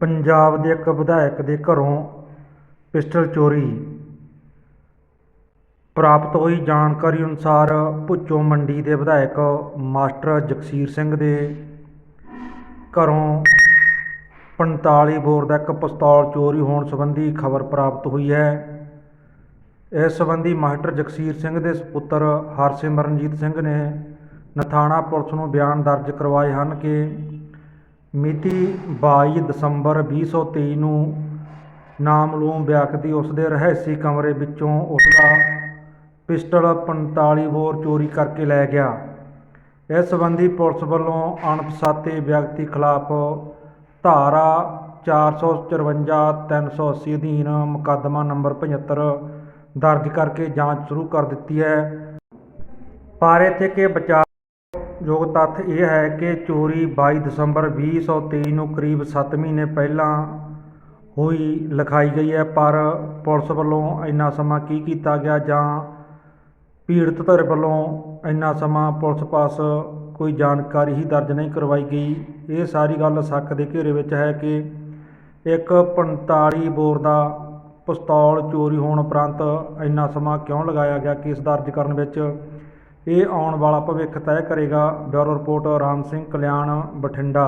ਪੰਜਾਬ ਦੇ ਇੱਕ ਵਿਧਾਇਕ ਦੇ ਘਰੋਂ ਪਿਸਟਲ ਚੋਰੀ। ਪ੍ਰਾਪਤ ਹੋਈ ਜਾਣਕਾਰੀ ਅਨੁਸਾਰ ਭੁੱਚੋ ਮੰਡੀ ਦੇ ਵਿਧਾਇਕ ਮਾਸਟਰ ਜਗਸੀਰ ਸਿੰਘ ਦੇ ਘਰੋਂ 45 ਬੋਰ ਦਾ ਇੱਕ ਪਿਸਤੌਲ ਚੋਰੀ ਹੋਣ ਸੰਬੰਧੀ ਖਬਰ ਪ੍ਰਾਪਤ ਹੋਈ ਹੈ। ਇਸ ਸੰਬੰਧੀ ਮਾਸਟਰ ਜਗਸੀਰ ਸਿੰਘ ਦੇ ਸਪੁੱਤਰ ਹਰਸਿਮਰਨਜੀਤ ਸਿੰਘ ਨੇ ਨਥਾਣਾ ਪੁਲਿਸ ਨੂੰ ਬਿਆਨ ਦਰਜ ਕਰਵਾਏ ਹਨ ਕਿ ਮਿਤੀ ਬਾਈ ਦਸੰਬਰ ਵੀਹ ਸੌ ਤੇਈ ਨੂੰ ਵਿਅਕਤੀ ਉਸ ਦੇ ਰਹਾਇਸ਼ੀ ਕਮਰੇ ਵਿੱਚੋਂ ਉਸ ਦਾ ਪਿਸਟਲ 45 ਬੋਰ ਚੋਰੀ ਕਰਕੇ ਲੈ ਗਿਆ। ਇਸ ਸੰਬੰਧੀ ਪੁਲਿਸ ਵੱਲੋਂ ਅਣਪਛਾਤੇ ਵਿਅਕਤੀ ਖਿਲਾਫ ਧਾਰਾ 454 380 ਅਧੀਨ ਮੁਕੱਦਮਾ ਨੰਬਰ 75 ਦਰਜ ਕਰਕੇ ਜਾਂਚ ਸ਼ੁਰੂ ਕਰ ਦਿੱਤੀ ਹੈ। ਪਰ ਇੱਥੇ ਕਿ ਬਚਾ ਯੋਗ ਤੱਥ ਇਹ ਹੈ ਕਿ ਚੋਰੀ 22 ਦਸੰਬਰ 2023 ਨੂੰ ਕਰੀਬ 7 ਮਹੀਨੇ ਪਹਿਲਾਂ ਹੋਈ ਲਿਖਾਈ ਗਈ ਹੈ, ਪਰ ਪੁਲਿਸ ਵੱਲੋਂ ਇੰਨਾ ਸਮਾਂ ਕੀ ਕੀਤਾ ਗਿਆ ਜਾਂ ਪੀੜਤ ਧਿਰ ਵੱਲੋਂ ਇੰਨਾ ਸਮਾਂ ਪੁਲਿਸ ਪਾਸ ਕੋਈ ਜਾਣਕਾਰੀ ਹੀ ਦਰਜ ਨਹੀਂ ਕਰਵਾਈ ਗਈ? ਇਹ ਸਾਰੀ ਗੱਲ ਸ਼ੱਕ ਦੇ ਘੇਰੇ ਵਿੱਚ ਹੈ ਕਿ ਇੱਕ 45 ਬੋਰ ਦਾ ਪਿਸਤੌਲ ਚੋਰੀ ਹੋਣ ਉਪਰੰਤ ਇੰਨਾ ਸਮਾਂ ਕਿਉਂ ਲਗਾਇਆ ਗਿਆ? ਕੇਸ ਦਰਜ ਕਰਨ ਵਿੱਚ ਇਹ ਆਉਣ ਵਾਲਾ ਭਵਿੱਖ ਤੈਅ ਕਰੇਗਾ ਬਿਊਰੋ ਰਿਪੋਰਟ ਰਾਮ ਸਿੰਘ ਕਲਿਆਣ ਬਠਿੰਡਾ।